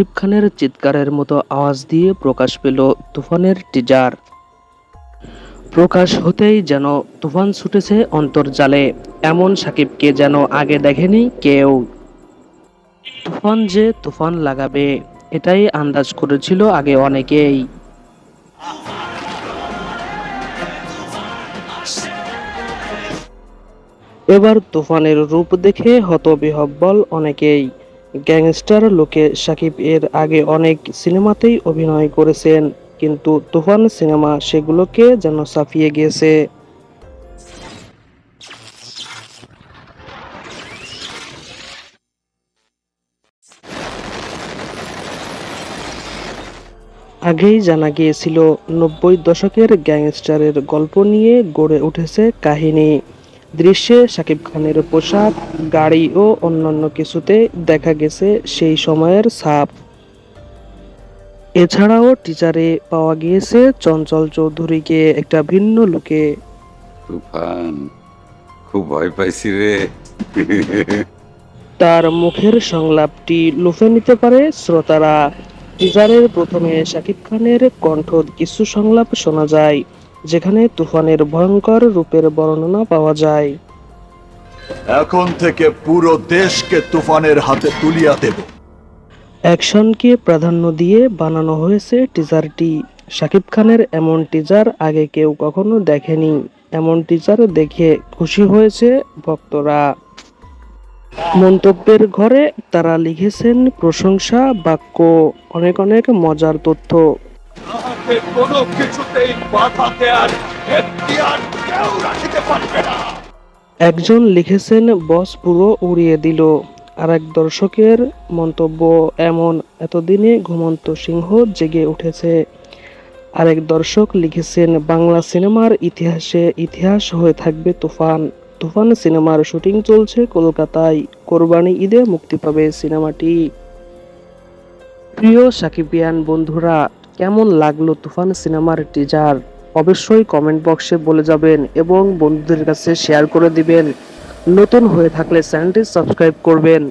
শাকিব খানের চিৎকারের মতো আওয়াজ দিয়ে প্রকাশ পেল তুফানের টিজার। প্রকাশ হতেই যেন তুফান ছুটেছে অন্তর্জালে, এমন সাকিবকে যেন আগে দেখেনি কেউ। তুফান যে তুফান লাগাবে, এটাই আন্দাজ করেছিল আগে অনেকেই। এবার তুফানের রূপ দেখে হতবিহব্বল অনেকেই। গ্যাংস্টার লোকে সাকিব এর আগে অনেক সিনেমাতেই অভিনয় করেছেন, কিন্তু তুফান সিনেমা সেগুলোকে যেন ছাপিয়ে গিয়েছে আগেই জানা গিয়েছিল, নব্বই দশকের গ্যাংস্টারের গল্প নিয়ে গড়ে উঠেছে কাহিনী। দৃশ্যে শাকিব খানের পোশাক গাড়ি ও অন্যান্য কিছুতে দেখা গেছে সেই সময়ের ছাপ। এছাড়াও টিচারে পাওয়া গিয়েছে চঞ্চল চৌধুরীকে একটা ভিন্ন লোকে তুফান খুব ভয় পাইছি রে। তার মুখের সংলাপটি লুফে নিতে পারে শ্রোতারা। টিজারের প্রথমে শাকিব খানের কণ্ঠ কিছু সংলাপ শোনা যায়। যেখানে তুফানের ভয়ঙ্কর রূপের বর্ণনা পাওয়া যায়। এখন থেকে পুরো দেশকে তুফানের হাতে তুলিয়া দেব। অ্যাকশনকে প্রাধান্য দিয়ে বানানো হয়েছে টিজারটি। শাকিব খানের এমন টিজার আগে কেউ কখনো দেখেনি। এমন টিজার দেখে খুশি হয়েছে ভক্তরা। মন্তব্যের ঘরে তারা লিখেছেন প্রশংসা বাক্য অনেক অনেক মজার তথ্য। তাহাকে কোনো কিছুতেই বাধা দেয়ার এখতিয়ার কেউ রাখিতে পারবে না। একজন লিখেছেন, বস পুরো উড়িয়ে দিল। আর এক দর্শকের মন্তব্য এমন, এতদিনে ঘুমন্ত সিংহ জেগে উঠেছে। আরেক দর্শক লিখেছেন, বাংলা সিনেমার ইতিহাসে ইতিহাস হয়ে থাকবে তুফান। তুফান সিনেমার শুটিং চলছে কলকাতায়। কোরবানি ঈদে মুক্তি পাবে সিনেমাটি। প্রিয় সাকিবিয়ান বন্ধুরা কেমন লাগল তুফান সিনেমার টিজার অবশ্যই কমেন্ট বক্সে বলে যাবেন এবং বন্ধুদের কাছে শেয়ার করে দিবেন। নতুন হয়ে থাকলে চ্যানেলটি সাবস্ক্রাইব করবেন।